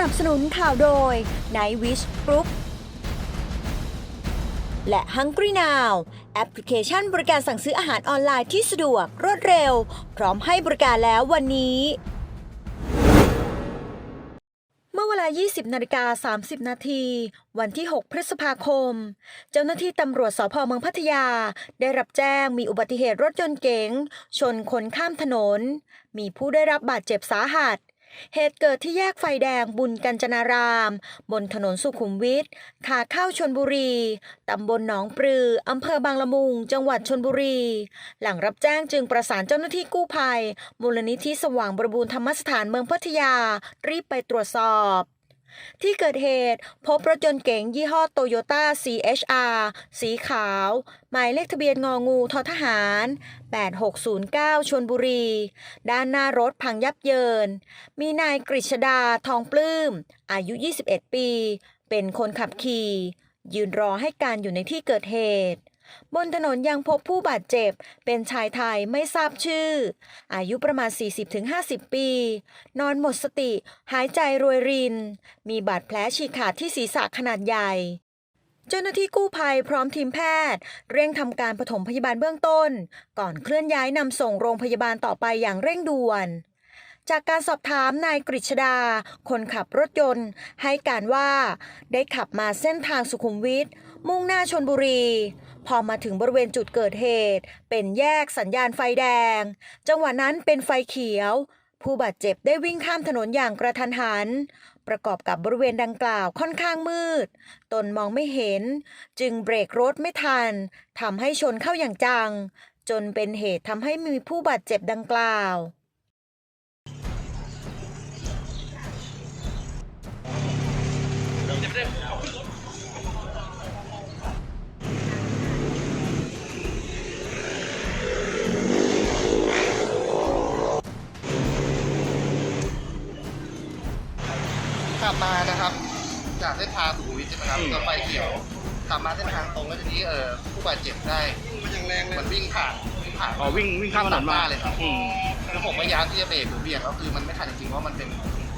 นับสนุนข่าวโดย Night Wish Group และ Hungry Now แอปพลิเคชันบริการสั่งซื้ออาหารออนไลน์ที่สะดวกรวดเร็ว พร้อมให้บริการแล้ววันนี้เมื่อเวลา 20 นาฬิกา 30 นาที วันที่ 6 พฤษภาคม เจ้าหน้าที่ตำรวจสพเมืองพัทยา ได้รับแจ้งมีอุบัติเหตุรถยนต์เก๋ง ชนคนข้ามถนน มีผู้ได้รับบาดเจ็บสาหัส เหตุเกิดที่แยกไฟแดงบุญกัญจนาราม บนถนนสุขุมวิทขาเข้าชนบุรี ตำบลหนองปลือ อำเภอบางละมุง จังหวัดชนบุรี หลังรับแจ้งจึงประสานเจ้าหน้าที่กู้ภัย มูลนิธิสว่างบริบูรณ์ธรรมสถานเมืองพัทยา รีบไปตรวจสอบ ที่เกิดเหตุพบรถยนต์เก๋งยี่ห้อโตโยต้า CHR สีขาว หมายเลขทะเบียนงองูททหาร 8609 ชนบุรี ด้านหน้ารถพังยับเยิน มีนายกฤษดาทองปลื้ม อายุ 21 ปี เป็นคนขับขี่ ยืนรอให้การอยู่ในที่เกิดเหตุ บนถนนยังพบผู้บาดเจ็บ เป็นชายไทยไม่ทราบชื่อ อายุประมาณ 40-50 ปี นอนหมดสติ หายใจรวยริน มีบาดแผลฉีกขาดที่ศีรษะขนาดใหญ่ เจ้าหน้าที่กู้ภัยพร้อมทีมแพทย์ เร่งทำการปฐมพยาบาลเบื้องต้น ก่อนเคลื่อนย้ายนำส่งโรงพยาบาลต่อไปอย่างเร่งด่วนจากการสอบถามนายกฤษดา คนขับรถยนต์ ให้การว่า ได้ขับมาเส้นทางสุขุมวิทมุ่งหน้าชนบุรี พอมาถึงบริเวณจุดเกิดเหตุ เป็นแยกสัญญาณไฟแดง จังหวะนั้นเป็นไฟเขียว ผู้บาดเจ็บได้วิ่งข้ามถนนอย่างกระทันหัน ประกอบกับบริเวณดังกล่าวค่อนข้างมืด ตนมองไม่เห็น จึงเบรกรถไม่ทันทำให้ชนเข้าอย่างจัง จนเป็นเหตุทำให้มีผู้บาดเจ็บดังกล่าว ขับมานะครับ จากเส้นทางสุขุมวิทใช่ไหมครับอืมก็ไฟเขียวขับมาเส้นทางตรงแล้วทีนี้เออผู้บาดเจ็บได้มันยังแรงเลยมันวิ่งผ่านวิ่งผ่านอ๋อวิ่งวิ่งข้ามถนนตัดหมาน้เลยครับอืมแล้วผมพยายามที่จะเบรกหรือเบี่ยงก็คือมันไม่ทันจริงๆเพราะมันเป็น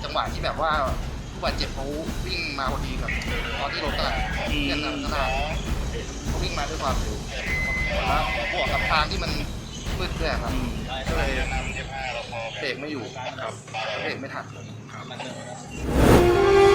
จังหวะที่แบบว่าผู้บาดเจ็บเขาวิ่งมาพอดีกับตอนที่รถกำลังเคลื่อนขนาดเขาวิ่งมาด้วยความเร็วแล้วบวกกับทางที่มันมืดด้วยครับอืมก็เลย เบรกไม่อยู่ครับเบรกไม่ทันครับ